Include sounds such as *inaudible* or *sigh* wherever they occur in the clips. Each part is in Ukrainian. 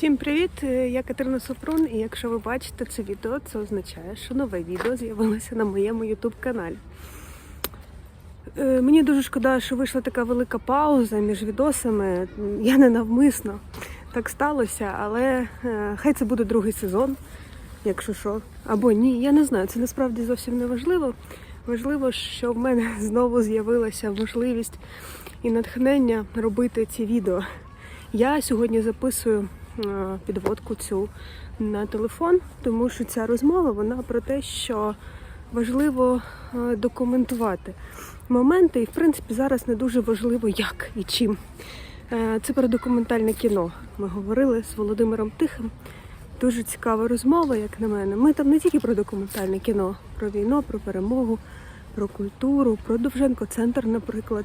Всім привіт! Е, Я Катерина Супрун, і якщо ви бачите це відео, це означає, що нове відео з'явилося на моєму YouTube каналі. Е, Мені дуже шкода, що вийшла така велика пауза між відосами. Я не навмисно так сталося, але е, хай це буде другий сезон, якщо що. Або ні, я не знаю. Це насправді зовсім не важливо. Важливо, що в мене *laughs* знову з'явилася можливість і натхнення робити ці відео. Я сьогодні записую підводку цю на телефон, тому що ця розмова вона про те, що важливо е, документувати моменти, і в принципі зараз не дуже важливо як і чим. Е, Це про документальне кіно. Ми говорили з Володимиром Тихим. Дуже цікава розмова, як на мене. Ми там не тільки про документальне кіно, про війну, про перемогу, про культуру, про Довженко Центр, наприклад,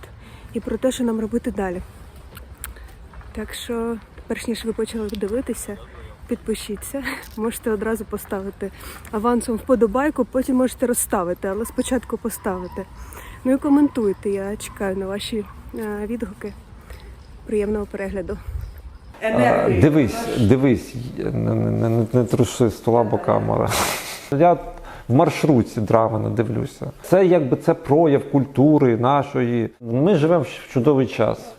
і про те, що нам робити далі. Так що, перш ніж ви почали дивитися, підпишіться. Можете одразу поставити авансом вподобайку, потім можете розставити, але спочатку поставити. Ну і коментуйте. Я чекаю на ваші е, відгуки. Приємного перегляду. А, Дивись, дивись, не, не, не, не труши стола, бо камера. *laughs* Я в маршрутці драмена дивлюся. Це якби це прояв культури нашої. Ми живемо в чудовий час.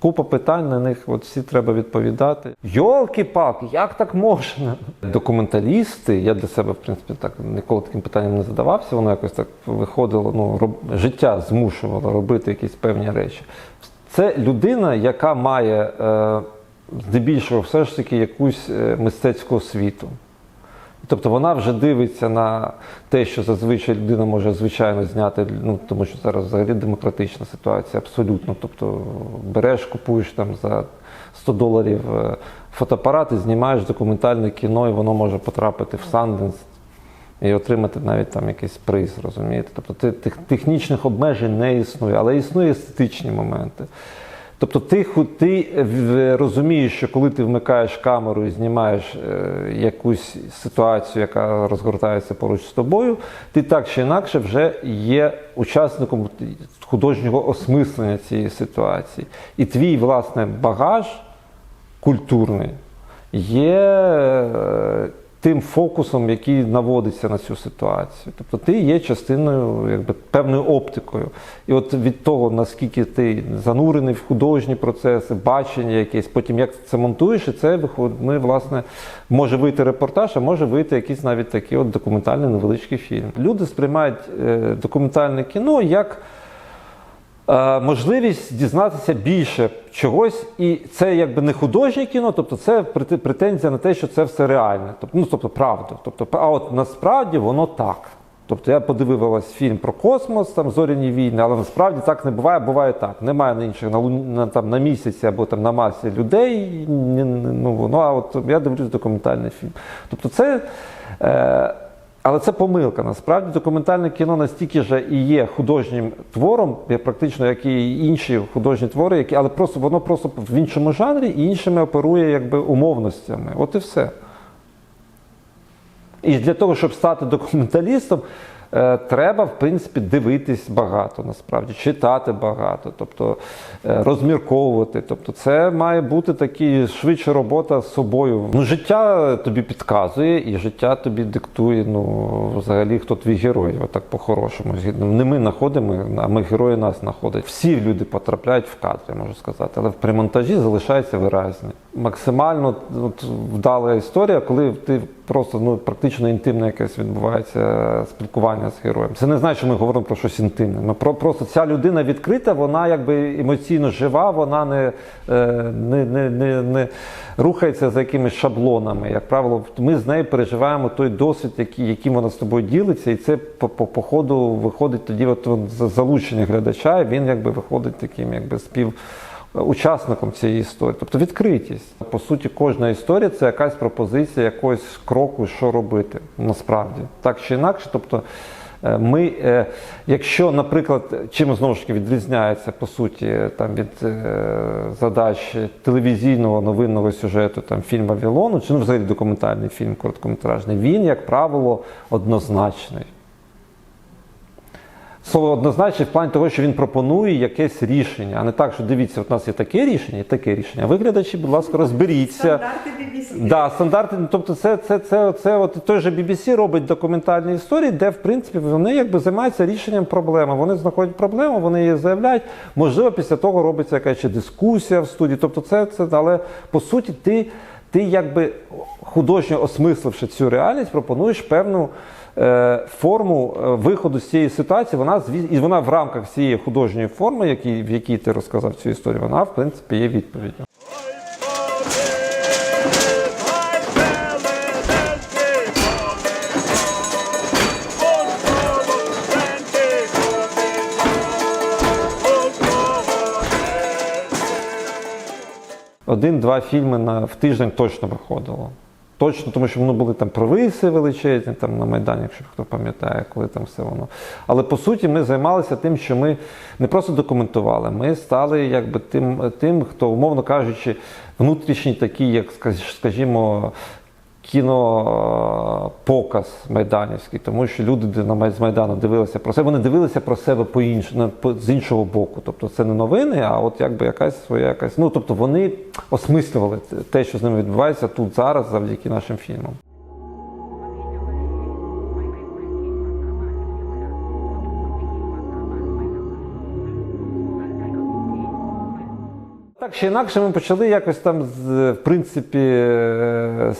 Купа питань на них, от всі треба відповідати. Йолки-палки, як так можна? Документалісти, я для себе, в принципі, так ніколи таким питанням не задавався, воно якось так виходило, ну, роб... життя змушувало робити якісь певні речі. Це людина, яка має е, здебільшого все ж таки якусь е, мистецьку освіту. Тобто вона вже дивиться на те, що зазвичай людина може звичайно зняти, ну тому що зараз взагалі демократична ситуація, абсолютно. Тобто береш, купуєш там за 100 доларів е, фотоапарат і знімаєш документальне кіно, і воно може потрапити в Санденс і отримати навіть там якийсь приз, розумієте? Тобто ти- тех- технічних обмежень не існує, але існує естетичні моменти. Тобто ти, ти розумієш, що коли ти вмикаєш камеру і знімаєш е, якусь ситуацію, яка розгортається поруч з тобою, ти так чи інакше вже є учасником художнього осмислення цієї ситуації. І твій власне багаж культурний є е, тим фокусом, який наводиться на цю ситуацію. Тобто ти є частиною якби, певною оптикою. І от від того, наскільки ти занурений в художні процеси, бачення якесь, потім як ти це монтуєш, і це ми, власне, може вийти репортаж, а може вийти якийсь навіть такий от документальний невеличкий фільм. Люди сприймають е, документальне кіно як можливість дізнатися більше чогось, і це якби не художнє кіно, тобто це претензія на те, що це все реальне, тобто, ну тобто правда. Тобто, а от насправді воно так. Тобто я подивилась фільм про космос, там зоряні війни, але насправді так не буває, буває так. Немає на інших на, на, там, на місяці або там на Марсі людей. Ну, воно, а от я дивлюсь документальний фільм. Тобто це. Е, але це помилка. Насправді документальне кіно настільки же і є художнім твором, практично як і інші художні твори, які, але просто воно просто в іншому жанрі і іншими оперує якби умовностями. От і все. І для того, щоб стати документалістом, треба, в принципі, дивитись багато, насправді, читати багато, тобто е, розмірковувати. Тобто, це має бути такі швидше робота з собою. Ну, життя тобі підказує, і життя тобі диктує, ну, взагалі, хто твій герой, отак по-хорошому. Не ми знаходимо, а ми герої нас знаходять. Всі люди потрапляють в кадр, я можу сказати, але при монтажі залишається виразний. Максимально от, вдала історія, коли ти просто ну практично інтимне якесь відбувається спілкування з героєм. Це не значить, що ми говоримо про щось інтимне. Ми про просто ця людина відкрита, вона якби емоційно жива, вона не, е, не, не, не, не рухається за якимись шаблонами. Як правило, ми з нею переживаємо той досвід, який, яким вона з тобою ділиться, і це по, по, по ходу виходить тоді, от, от за- залучення глядача, і він якби виходить таким, якби спів учасником цієї історії. Тобто відкритість. По суті, кожна історія це якась пропозиція якогось кроку, що робити насправді. Так чи інакше. Тобто, е, ми, е, якщо, наприклад, чим знову ж таки відрізняється по суті там, від е, задач телевізійного новинного сюжету там, фільм Вавилону, чи ну, взагалі документальний фільм короткометражний, він, як правило, однозначний. Слово однозначно в плані того, що він пропонує якесь рішення, а не так, що дивіться, от у нас є таке рішення і таке рішення. А ви, глядачі, будь ласка, розберіться. Стандарти BBC. Да, стандарти, тобто це, це, це, це от той же BBC робить документальні історії, де в принципі вони якби займаються рішенням проблеми. Вони знаходять проблему, вони її заявляють. Можливо, після того робиться якась ще дискусія в студії. Тобто, це, це але по суті, ти, ти якби художньо осмисливши цю реальність, пропонуєш певну. Е, Форму е, виходу з цієї ситуації, вона і вона в рамках цієї художньої форми, які, в якій ти розказав цю історію, вона в принципі є відповіддю. Один-два фільми на, в тиждень точно виходило. Точно, тому що воно були там провиси величезні там на Майдані, якщо хто пам'ятає, коли там все воно. Але по суті ми займалися тим, що ми не просто документували, ми стали якби тим, тим хто, умовно кажучи, внутрішній такий, як скажімо, кінопоказ майданівський, тому що люди з Майдану дивилися про себе, вони дивилися про себе по інш... з іншого боку. Тобто це не новини, а от якби якась своя якась. Ну тобто вони осмислювали те, що з ними відбувається тут зараз, завдяки нашим фільмам. Так чи інакше, ми почали якось там, в принципі, е,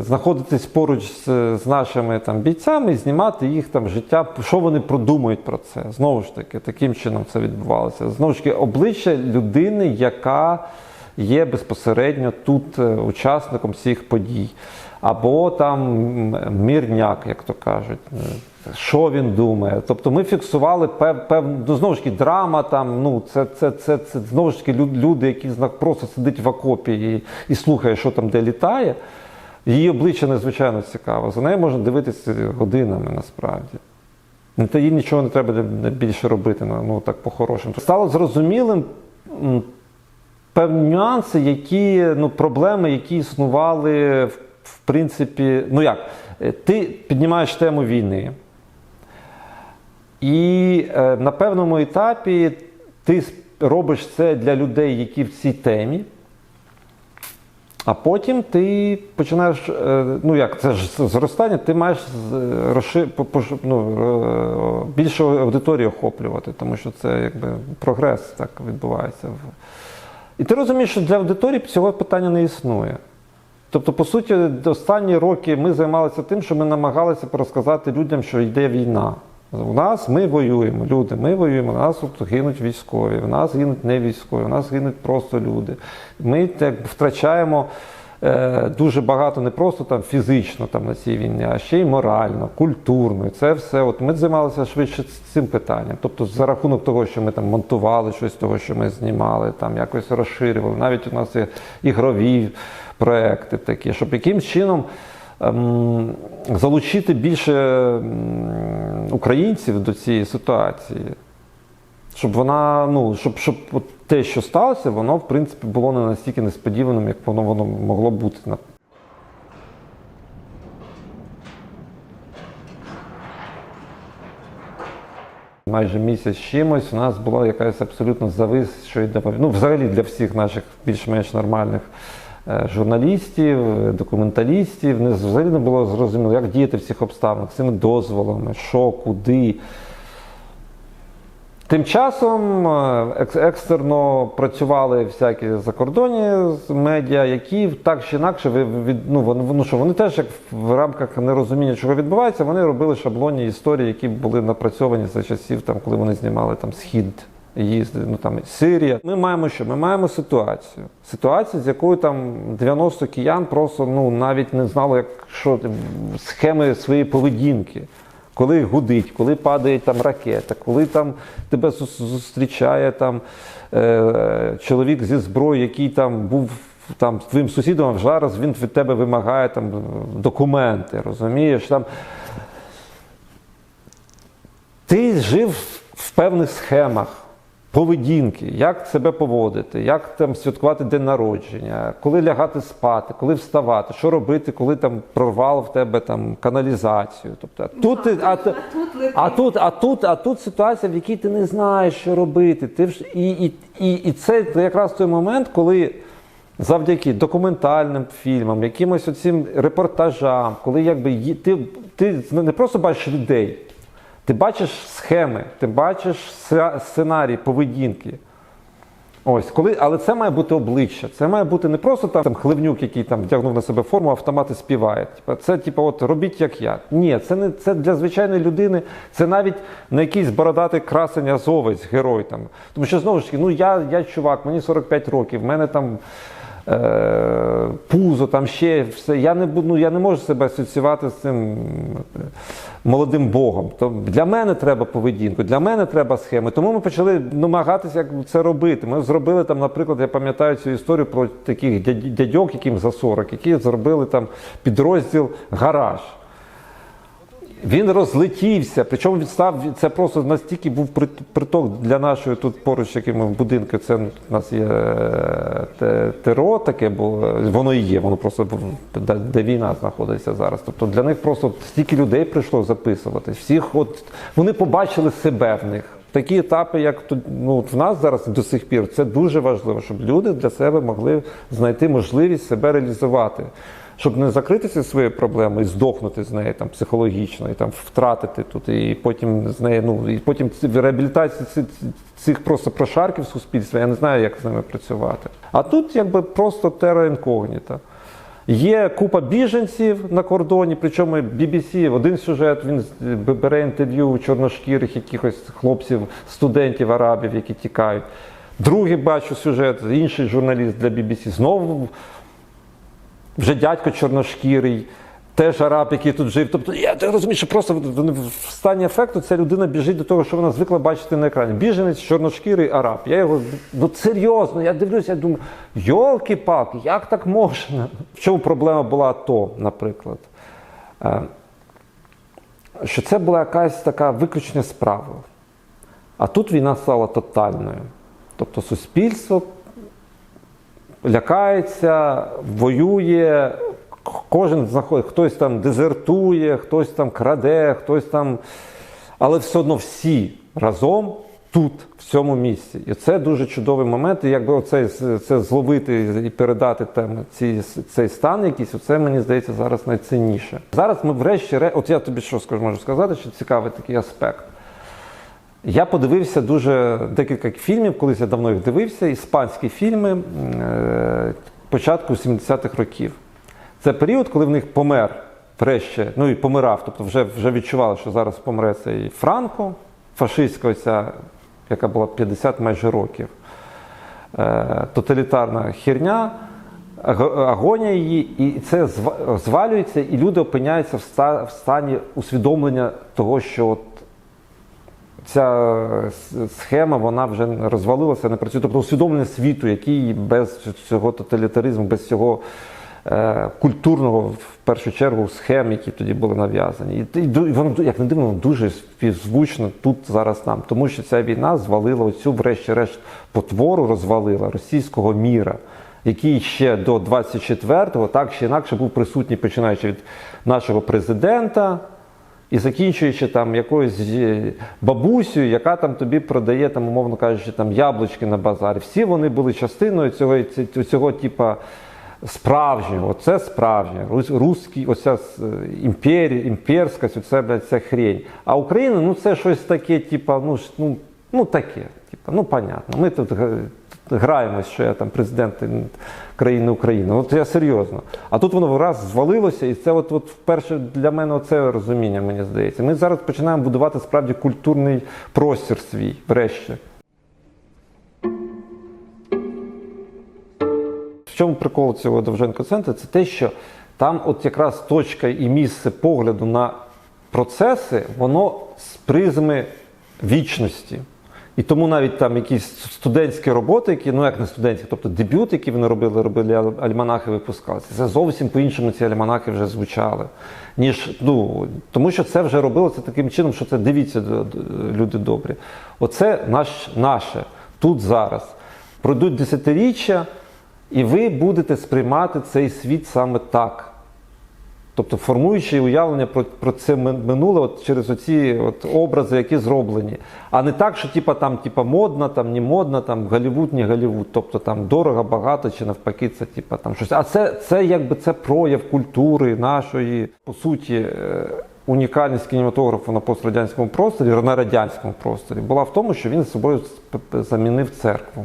знаходитись поруч з, з нашими там бійцями і знімати їх там життя, що вони продумують про це. Знову ж таки, таким чином це відбувалося. Знову ж таки, обличчя людини, яка є безпосередньо тут е, учасником всіх подій. Або там мірняк, як то кажуть, що він думає. Тобто ми фіксували пев, пев, ну, знову ж таки, драма там, ну це, це, це, це знову ж таки люди, які просто сидять в окопі і, і слухає, що там де літає. Її обличчя надзвичайно цікаво. За нею можна дивитися годинами насправді. Ну, Та їй нічого не треба більше робити, ну ну, так по-хорошому. Стало зрозумілим певні нюанси, які ну, проблеми, які існували в, принципі. Ну як, ти піднімаєш тему війни. І е, на певному етапі ти робиш це для людей, які в цій темі. А потім ти починаєш, е, ну як це ж зростання, ти маєш з- розши, пош- ну, е, більшу аудиторію охоплювати, тому що це якби прогрес так відбувається. І ти розумієш, що для аудиторії цього питання не існує. Тобто, по суті, останні роки ми займалися тим, що ми намагалися розказати людям, що йде війна. У нас ми воюємо, люди, ми воюємо, у нас тут гинуть військові, у нас гинуть не військові, у нас гинуть просто люди. Ми так втрачаємо е, дуже багато не просто там фізично там, на цій війні, а ще й морально, культурно. І Це все. От ми займалися швидше цим питанням. Тобто, за рахунок того, що ми там монтували щось того, що ми знімали, там якось розширювали. Навіть у нас є ігрові проекти такі, щоб якимсь чином ем, залучити більше українців до цієї ситуації. Щоб вона, ну, щоб, щоб те, що сталося, воно, в принципі, було не настільки несподіваним, як воно, воно могло бути. Майже місяць чимось у нас була якась абсолютно завис, що йде ну, взагалі для всіх наших більш-менш нормальних журналістів, е, документалістів. Не взагалі не було зрозуміло, як діяти в цих обставинах, з цими дозволами, що, куди. Тим часом е, екстерно працювали всякі закордонні медіа, які так чи інакше від, ну, вони, ну, що, вони теж як в рамках нерозуміння, чого відбувається, вони робили шаблонні історії, які були напрацьовані за часів, там, коли вони знімали там схід. Їздили, ну там Сирія. Ми маємо що? Ми маємо ситуацію. Ситуацію, з якою там 90 киян просто ну навіть не знали, як що схеми своєї поведінки коли гудить, коли падає там ракета, коли там тебе зустрічає там е, чоловік зі зброєю, який там був там з твоїм сусідом, а зараз він від тебе вимагає там документи, розумієш? Там, ти жив в певних схемах. Поведінки, як себе поводити, як там святкувати день народження, коли лягати спати, коли вставати, що робити, коли там прорвало в тебе там каналізацію. Тобто а тут, ти- а, а тут, а тут, а тут ситуація, в якій ти не знаєш, що робити. Ти вж- і, і, і, і це якраз той момент, коли. Завдяки документальним фільмам, якимось оцим репортажам, коли якби ти, ти не просто бачиш людей, ти бачиш схеми, ти бачиш сценарій поведінки. Ось, коли, але це має бути обличчя. Це має бути не просто там, там хливнюк, який там вдягнув на себе форму, автомат і співає. Типа, це типу, от робіть як я. Ні, це не це для звичайної людини, це навіть не якийсь бородатий красень азовець, герой там. Тому що знову ж таки, ну я, я чувак, мені 45 років, в мене там. Е, пузо, там ще все. Я не ну, я не можу себе асоціювати з цим е, молодим богом. То для мене треба поведінку, для мене треба схеми. Тому ми почали намагатися як це робити. Ми зробили там, наприклад, я пам'ятаю цю історію про таких дядьок, яким за 40, які зробили там підрозділ гараж. Він розлетівся, причому він став це просто настільки був прит- приток для нашої тут поруч, яким ми в будинку. Це у нас є е, те- ТРО таке, бо воно і є, воно просто де, війна знаходиться зараз. Тобто для них просто стільки людей прийшло записуватись. Всіх, от вони побачили себе в них. Такі етапи, як ну, в нас зараз до сих пір, це дуже важливо, щоб люди для себе могли знайти можливість себе реалізувати щоб не закритися своєю проблемою і здохнути з неї там психологічно, і там втратити тут, і потім з неї, ну і потім в реабілітації цих, просто прошарків суспільства, я не знаю, як з ними працювати. А тут якби просто тера інкогніта. Є купа біженців на кордоні, причому BBC, один сюжет, він бере інтерв'ю чорношкірих якихось хлопців, студентів, арабів, які тікають. Другий бачу сюжет, інший журналіст для BBC, знову вже дядько чорношкірий, теж араб, який тут жив. Тобто, я ти розумію, що просто в стані ефекту ця людина біжить до того, що вона звикла бачити на екрані. Біженець, чорношкірий араб. Я його ну серйозно, я дивлюся, я думаю, йолки-палки, як так можна? В чому проблема була то, наприклад? Е, Що це була якась така виключення справа. А тут війна стала тотальною. Тобто суспільство лякається, воює, кожен знаходить, хтось там дезертує, хтось там краде, хтось там. Але все одно всі разом тут, в цьому місці. І це дуже чудовий момент. І якби оцей, це зловити і передати там ці, цей стан якийсь, оце мені здається зараз найцінніше. Зараз ми врешті, от я тобі що скажу, можу сказати, що цікавий такий аспект. Я подивився дуже декілька фільмів, колись я давно їх дивився, іспанські фільми е, початку 70-х років. Це період, коли в них помер врешті, ну і помирав, тобто вже, вже відчували, що зараз помре цей Франко, фашистська оця, яка була 50 майже років. Е, тоталітарна херня, аг- агонія її, і це звалюється, і люди опиняються в стані усвідомлення того, що ця схема вона вже розвалилася, не працює. Тобто усвідомлення світу, який без цього тоталітаризму, без цього е, культурного, в першу чергу, схем, які тоді були нав'язані. І, і воно, як не дивно, дуже співзвучно тут зараз нам, тому що ця війна звалила оцю, врешті-решт, потвору розвалила російського міра. Який ще до 24-го так чи інакше був присутній, починаючи від нашого президента, і закінчуючи там якоюсь е, бабусею, яка там тобі продає, там, умовно кажучи, там яблучки на базарі. Всі вони були частиною цього, цього типа справжнього. Оце справжнє. Рус- Руський, оця імперія, імперськась, оце блядь, ця хрень. А Україна, ну це щось таке, типа, ну, ну, таке. Типа, ну понятно. Ми тут г- граємось, що я там президент країни України. От я серйозно. А тут воно раз звалилося, і це от, от вперше для мене це розуміння, мені здається. Ми зараз починаємо будувати справді культурний простір свій, врешті. В чому прикол цього Довженко центру? Це те, що там от якраз точка і місце погляду на процеси, воно з призми вічності. І тому навіть там якісь студентські роботи, які, ну як не студентські, тобто дебют, які вони робили, робили альманахи випускалися. Це зовсім по-іншому ці альманахи вже звучали. Ніж, ну, тому що це вже робилося таким чином, що це дивіться, люди добрі. Оце наш, наше. тут зараз. Пройдуть десятиріччя, і ви будете сприймати цей світ саме так. Тобто формуючи уявлення про, про це мин- минуле от через оці от образи, які зроблені. А не так, що типа, там типа, модно, там, не модно, там, Голівуд, не Голівуд. Тобто там дорого, багато, чи навпаки, це типа, там, щось. А це, це якби це прояв культури нашої, по суті. е, Унікальність кінематографу на пострадянському просторі, на радянському просторі, була в тому, що він з собою замінив церкву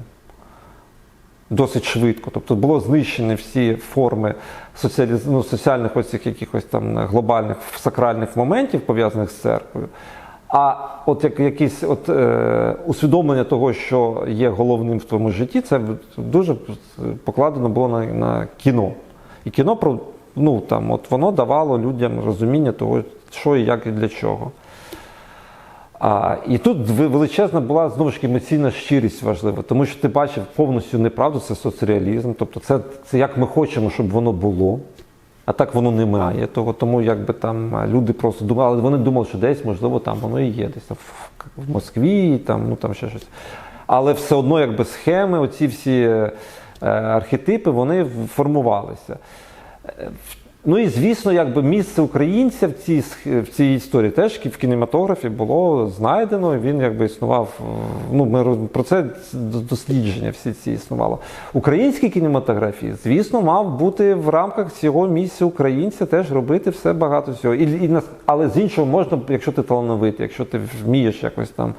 досить швидко. Тобто було знищені всі форми соціаліз... ну, соціальних ось цих якихось там глобальних сакральних моментів, пов'язаних з церквою. А от як якесь от, е, усвідомлення того, що є головним в твоєму житті, це дуже покладено було на, на кіно. І кіно про ну там, от воно давало людям розуміння того, що і як і для чого. А, і тут величезна була знову ж таки емоційна щирість важлива, тому що ти бачив повністю неправду, це соцреалізм. Тобто це, це як ми хочемо, щоб воно було. А так воно немає. Того, тому якби там люди просто думали, вони думали, що десь, можливо, там воно і є, десь там в, Москві, там, ну там ще щось. Але все одно, якби схеми, оці всі е, е, архетипи, вони формувалися. Ну і звісно, якби місце українця в цій в цій історії теж в кінематографі було знайдено. Він якби існував. Ну ми про це дослідження всі ці існувало. Українській кінематографії, звісно, мав бути в рамках цього місця українця теж робити все багато всього. І, і але з іншого можна, якщо ти талановитий, якщо ти вмієш якось там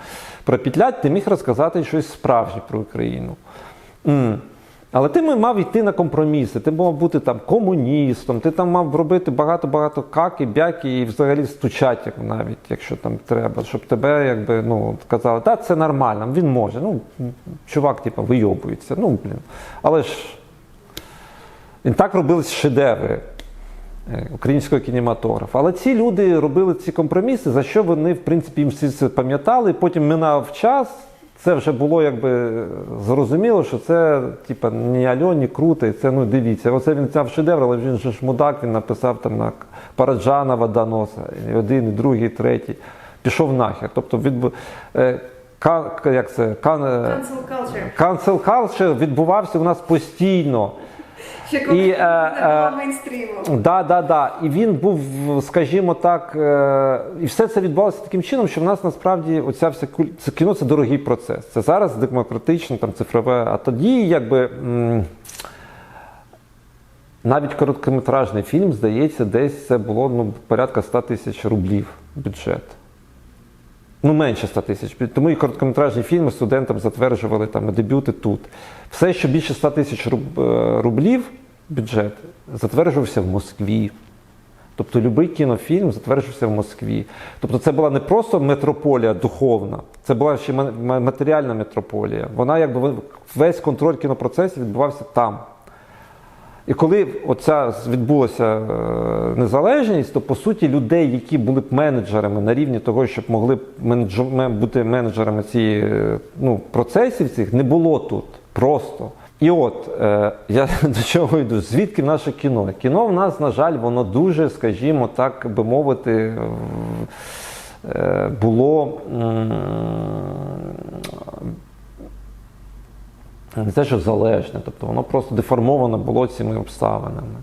пропітлять, ти міг розказати щось справжнє про Україну. Але ти мав йти на компроміси, ти мав бути там комуністом, ти там мав робити багато-багато каки, бяки і взагалі стучать, навіть, якщо там треба, щоб тебе якби ну казали, та це нормально, він може. Ну, чувак, типу, вийобується. Ну, блін. Але ж і так робились шедеври е, українського кінематографа. Але ці люди робили ці компроміси, за що вони, в принципі, їм всі це пам'ятали. Потім минав час. Це вже було якби зрозуміло, що це типа ні альо, ні круто, і це ну дивіться. Оце він взяв шедевр, але він же ж мудак, він написав там на Параджана Водоноса, і один, і другий, і третій. Пішов нахер. Тобто відбу... е, як це? Кан... е, Cancel culture. Cancel culture відбувався у нас постійно. Ще коли І, е, не е. Да, да, да. І він був, скажімо так, е, і все це відбувалося таким чином, що в нас насправді оця вся куль... це кіно це дорогий процес. Це зараз демократично, там цифрове. А тоді, якби. м, Навіть короткометражний фільм, здається, десь це було ну, порядка 100 тисяч рублів бюджет. Ну, менше 100 тисяч. Тому і короткометражні фільми студентам затверджували там дебюти тут. Все, що більше 100 тисяч рублів бюджет, затверджувався в Москві. Тобто будь-який кінофільм затверджувався в Москві. Тобто це була не просто метрополія духовна, це була ще ма- ма- матеріальна метрополія. Вона якби весь контроль кінопроцесів відбувався там. І коли оця відбулася е, незалежність, то по суті людей, які були б менеджерами на рівні того, щоб могли б менедж- ме- бути менеджерами цієї е, ну, процесів цих, не було тут просто. І от е, я *laughs* до чого йду? Звідки наше кіно? Кіно в нас, на жаль, воно дуже, скажімо так би мовити, е, було не те, що залежне, тобто воно просто деформоване було цими обставинами.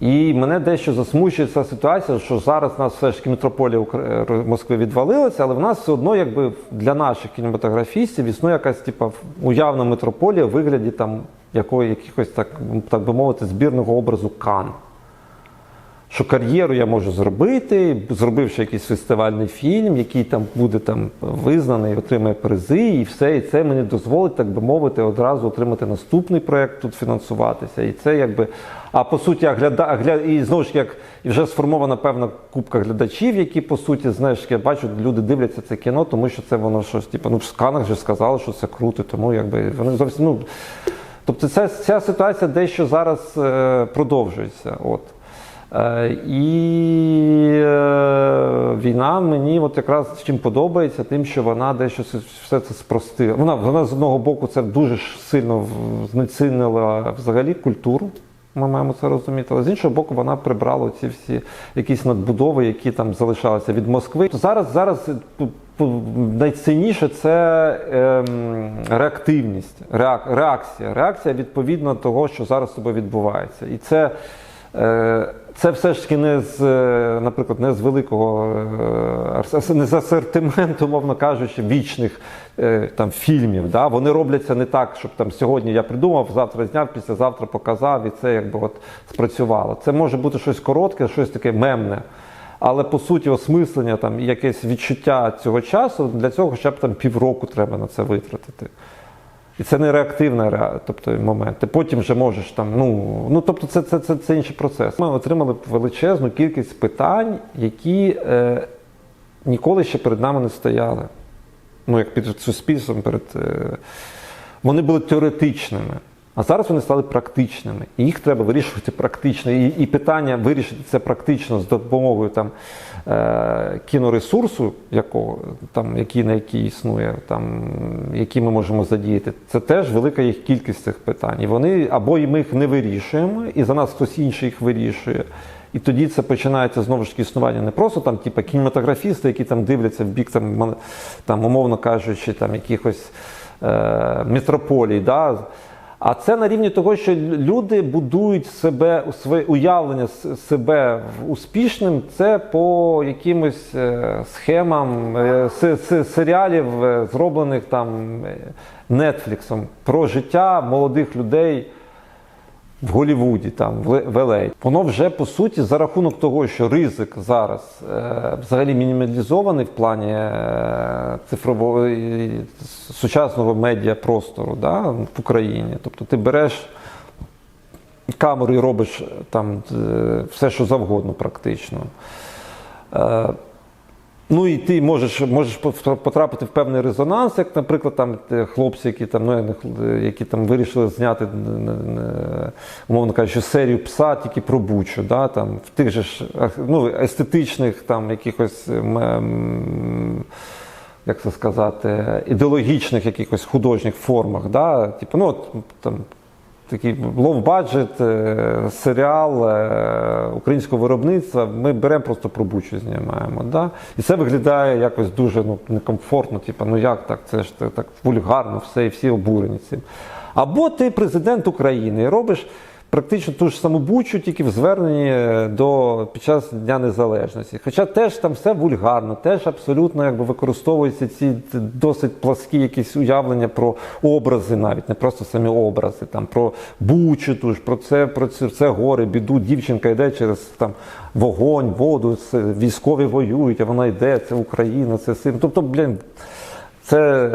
І мене дещо засмучує ця ситуація, що зараз у нас все ж таки метрополія Москви відвалилася, але в нас все одно, якби для наших кінематографістів існує якась типа уявна метрополія в вигляді там якої, якихось так, так би мовити, збірного образу Кан. Що кар'єру я можу зробити, зробивши якийсь фестивальний фільм, який там буде там визнаний, отримає призи, і все, і це мені дозволить, так би мовити, одразу отримати наступний проект тут фінансуватися. І це якби. А по суті, гляда, гля... і знову ж як вже сформована певна кубка глядачів, які по суті, знаєш, я бачу, люди дивляться це кіно, тому що це воно щось, типу, ну в сканах вже сказали, що це круто, тому якби вони зовсім ну. Тобто ця, ця ситуація дещо зараз е, продовжується. От. Е, і е, війна мені от якраз чим подобається, тим, що вона дещо все- це спростила. Вона, вона з одного боку це дуже сильно знецінила взагалі культуру. Ми маємо це розуміти, але з іншого боку, вона прибрала ці всі якісь надбудови, які там залишалися від Москви. Зараз, зараз по- найцінніше це ем, реактивність, реак, реакція. Реакція відповідно того, що зараз з тобою відбувається. І це, е, це все ж таки не з, е, наприклад, не з великого е, не з асортименту, мовно кажучи, вічних е, там, фільмів. Да? Вони робляться не так, щоб там сьогодні я придумав, завтра зняв, післязавтра показав, і це якби от спрацювало. Це може бути щось коротке, щось таке мемне. Але по суті, осмислення там якесь відчуття цього часу для цього хоча б там півроку треба на це витратити. І це не реактивний ре- тобто, момент. Ти потім вже можеш там, ну, ну тобто це, це, це, це інший процес. Ми отримали величезну кількість питань, які е, ніколи ще перед нами не стояли. Ну, як під суспільством, перед. Е, вони були теоретичними. А зараз вони стали практичними. І їх треба вирішувати практично. І, і питання вирішити це практично з допомогою там, е, кіноресурсу, якого, там, який, на який існує, там, який ми можемо задіяти, це теж велика їх кількість цих питань. І вони або і ми їх не вирішуємо, і за нас хтось інший їх вирішує. І тоді це починається знову ж таки існування не просто там, типу, кінематографісти, які там дивляться в бік, там, там, умовно кажучи, там якихось е, метрополій. Да? А це на рівні того, що люди будують себе своє уявлення себе успішним. Це по якимось е, схемам е, се- се- серіалів, е, зроблених там Нетфліксом про життя молодих людей в Голлівуді, там в Ле- Воно вже по суті за рахунок того, що ризик зараз е, взагалі мінімалізований в плані е, цифрового і сучасного медіапростору да, в Україні. Тобто ти береш камеру і робиш там е, все, що завгодно, практично. Е, Ну і ти можеш, можеш потрапити в певний резонанс, як, наприклад, там хлопці, які там, ну, хл- які там вирішили зняти, н- умовно кажучи, серію пса тільки про Бучу, да, там, в тих же ж ну, естетичних там, якихось. Як це сказати, ідеологічних якихось художніх формах, да? типу, ну, от, там, такий лоу-баджет е, серіал е, українського виробництва. Ми беремо просто про бучу знімаємо. Да? І це виглядає якось дуже ну, некомфортно. Типу, ну як так? Це ж так вульгарно, все, і всі обурені цим. Або ти президент України і робиш. Практично ту ж саму бучу, тільки в зверненні е, до під час Дня Незалежності. Хоча теж там все вульгарно, теж абсолютно якби використовуються ці досить пласкі якісь уявлення про образи, навіть не просто самі образи, там про бучу, ту ж, про це, про це, це горе, біду. Дівчинка йде через там вогонь, воду, це, військові воюють, а вона йде, це Україна, це син. Тобто, блін, це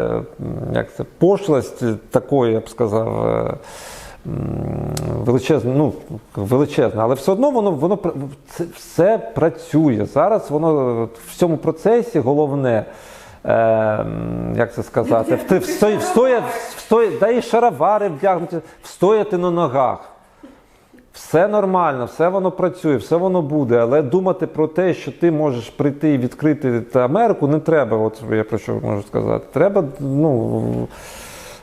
як це пошлость такої, я б сказав. Величезне, ну величезне, але все одно воно воно це все працює. Зараз воно в цьому процесі головне, е, як це сказати, встоя, встоя, встоя, да і шаровари вдягнути, встояти на ногах. Все нормально, все воно працює, все воно буде. Але думати про те, що ти можеш прийти і відкрити Америку, не треба. От я про що можу сказати. Треба, ну.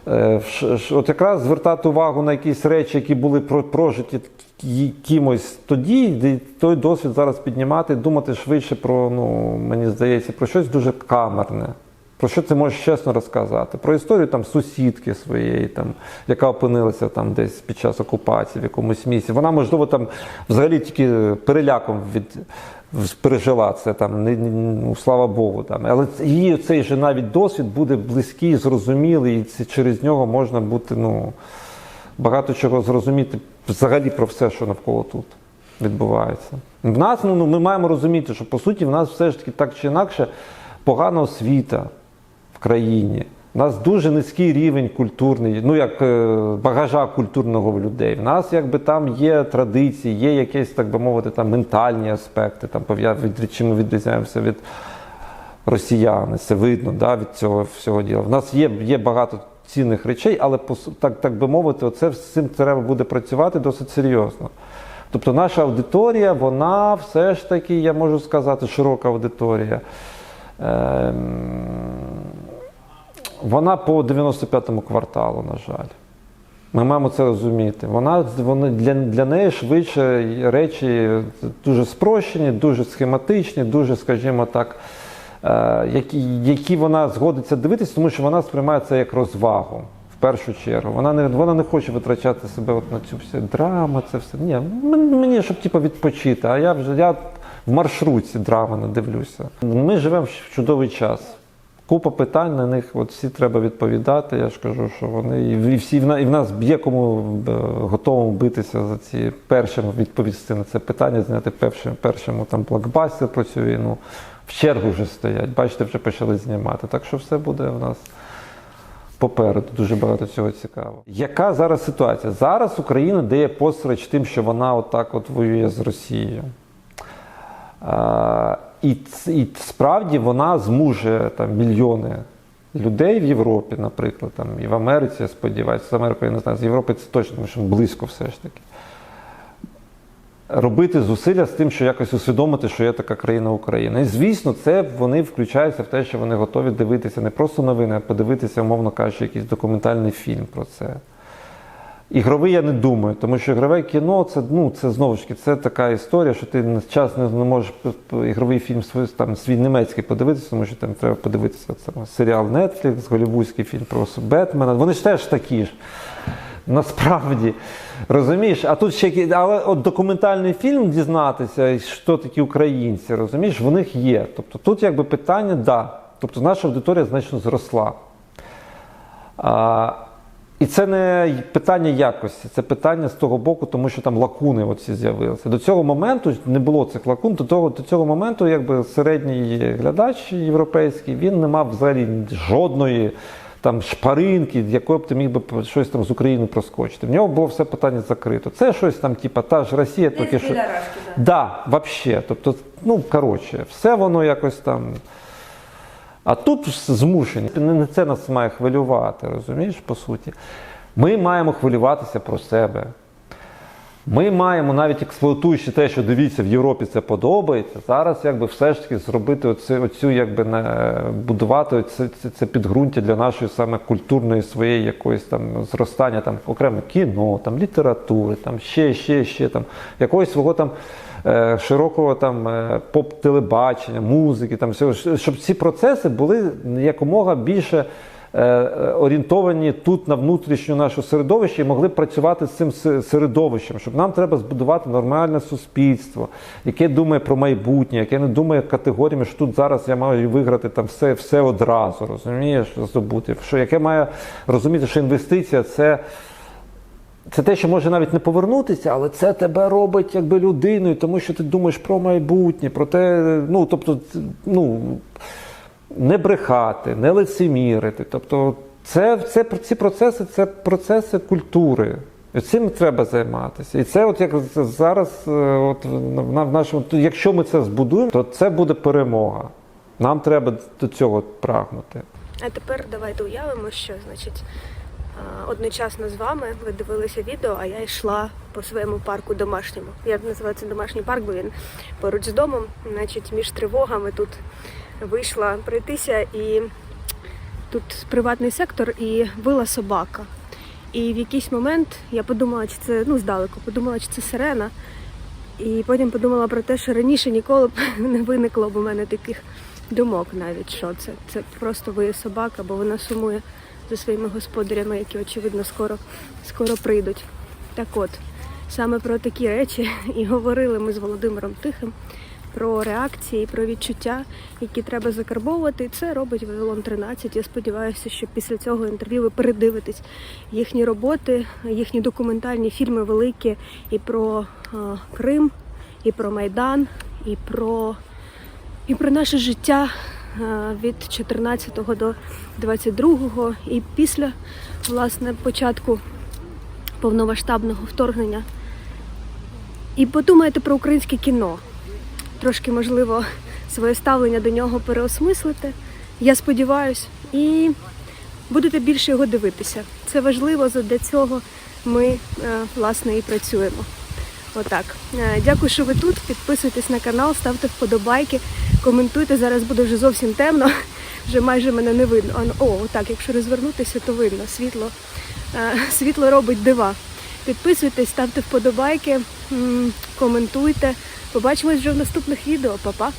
Е, От якраз звертати увагу на якісь речі, які були про- прожиті кимось тоді, той досвід зараз піднімати, думати швидше про, ну, мені здається, про щось дуже камерне. Про що ти можеш чесно розказати? Про історію там сусідки своєї, там, яка опинилася там десь під час окупації в якомусь місці. Вона, можливо, там взагалі тільки переляком від, пережила це там, не, ну, слава Богу. Там. Але її цей же навіть досвід буде близький, зрозумілий, і це, через нього можна бути ну, багато чого зрозуміти взагалі про все, що навколо тут відбувається. В нас ну, ну, ми маємо розуміти, що по суті в нас все ж таки так чи інакше погана освіта в країні. У нас дуже низький рівень культурний, ну як е, багажа культурного в людей. В нас якби там є традиції, є якісь, так би мовити, там ментальні аспекти, там від чим ми відрізняємося від росіян. Це видно да, від цього всього діла. В нас є, є багато цінних речей, але так, так би мовити, оце з цим треба буде працювати досить серйозно. Тобто наша аудиторія, вона все ж таки, я можу сказати, широка аудиторія. Ем, вона по 95-му кварталу, на жаль. Ми маємо це розуміти. Вона, вони, для, для неї швидше речі дуже спрощені, дуже схематичні, дуже, скажімо так, е, які, які вона згодиться дивитися, тому що вона сприймає це як розвагу. В першу чергу. Вона не, вона не хоче витрачати себе от на цю всю драму, це все. Ні, мені, щоб типу, відпочити, а я вже я в маршрутці драми не дивлюся. Ми живемо в чудовий час. Купа питань на них, от всі треба відповідати. Я ж кажу, що вони і всі і в нас є кому е, готовому битися за ці першим відповісти на це питання, зняти першим першому там блокбастер про цю війну. В чергу вже стоять. Бачите, вже почали знімати. Так що все буде в нас попереду. Дуже багато цього цікавого. Яка зараз ситуація? Зараз Україна дає посередж тим, що вона отак от воює з Росією. І, і справді вона зможе там мільйони людей в Європі, наприклад, там, і в Америці, я сподіваюся, з Америкою я не знаю, з Європи це точно, тому що близько все ж таки. Робити зусилля з тим, що якось усвідомити, що є така країна Україна. І звісно, це вони включаються в те, що вони готові дивитися не просто новини, а подивитися, умовно кажучи, якийсь документальний фільм про це. Ігровий я не думаю, тому що ігрове кіно це ну це знову ж таки це така історія, що ти час не, можеш ігровий фільм свій, там свій немецький подивитися, тому що там треба подивитися це, серіал Netflix, голівудський фільм про Бетмена. Вони ж теж такі ж. Насправді, розумієш, а тут ще але от документальний фільм дізнатися, що такі українці, розумієш, в них є. Тобто тут якби питання, да. Тобто наша аудиторія значно зросла. А, і це не питання якості, це питання з того боку, тому що там лакуни оці з'явилися. До цього моменту не було цих лакун. До того до цього моменту, якби середній глядач європейський, він не мав взагалі жодної там шпаринки, якою б ти міг би щось там з України проскочити. В нього було все питання закрито. Це щось там, типа, та ж Росія, тільки що. Да, вообще. Тобто, ну коротше, все воно якось там. А тут змушені. Не це нас має хвилювати, розумієш, по суті. Ми маємо хвилюватися про себе. Ми маємо, навіть експлуатуючи те, що дивіться, в Європі це подобається, зараз якби все ж таки зробити оцю, оцю якби будувати оце, це, це підґрунтя для нашої саме культурної своєї якоїсь там зростання, там окремо кіно, там літератури, там ще, ще, ще там якогось свого там широкого там е, поп-телебачення, музики, там всього, щоб ці процеси були якомога більше е, е, орієнтовані тут на внутрішню нашу середовище і могли працювати з цим середовищем, щоб нам треба збудувати нормальне суспільство, яке думає про майбутнє, яке не думає категоріями, що тут зараз я маю виграти там все, все одразу, розумієш, здобути. Що яке має розуміти, що інвестиція це. Це те, що може навіть не повернутися, але це тебе робить якби людиною, тому що ти думаєш про майбутнє, про те, ну тобто, ну не брехати, не лицемірити. Тобто, це, це ці процеси це процеси культури. І цим треба займатися. І це, от як зараз, е, от в нашому, якщо ми це збудуємо, то це буде перемога. Нам треба до цього прагнути. А тепер давайте уявимо, що значить одночасно з вами ви дивилися відео, а я йшла по своєму парку домашньому. Я називаю це домашній парк, бо він поруч з домом, значить, між тривогами тут вийшла пройтися і тут приватний сектор і вила собака. І в якийсь момент я подумала, чи це ну здалеку, подумала, чи це сирена. І потім подумала про те, що раніше ніколи б *laughs* не виникло б у мене таких думок навіть, що це. Це просто виє собака, бо вона сумує за своїми господарями, які, очевидно, скоро, скоро прийдуть. Так от, саме про такі речі і говорили ми з Володимиром Тихим про реакції, про відчуття, які треба закарбовувати. І це робить Вавилон 13. Я сподіваюся, що після цього інтерв'ю ви передивитесь їхні роботи, їхні документальні фільми великі і про е, Крим, і про Майдан, і про, і про наше життя від 14 до 22 і після власне початку повномасштабного вторгнення. І подумайте про українське кіно. Трошки, можливо, своє ставлення до нього переосмислите. Я сподіваюся, і будете більше його дивитися. Це важливо, для цього ми е, власне і працюємо. Отак. Е, Дякую, що ви тут. Підписуйтесь на канал, ставте вподобайки, коментуйте. Зараз буде вже зовсім темно. *laughs* Вже майже мене не видно. Ну, О, отак, якщо розвернутися, то видно. Світло, е, світло робить дива. Підписуйтесь, ставте вподобайки, коментуйте. Побачимось вже в наступних відео. Па-па!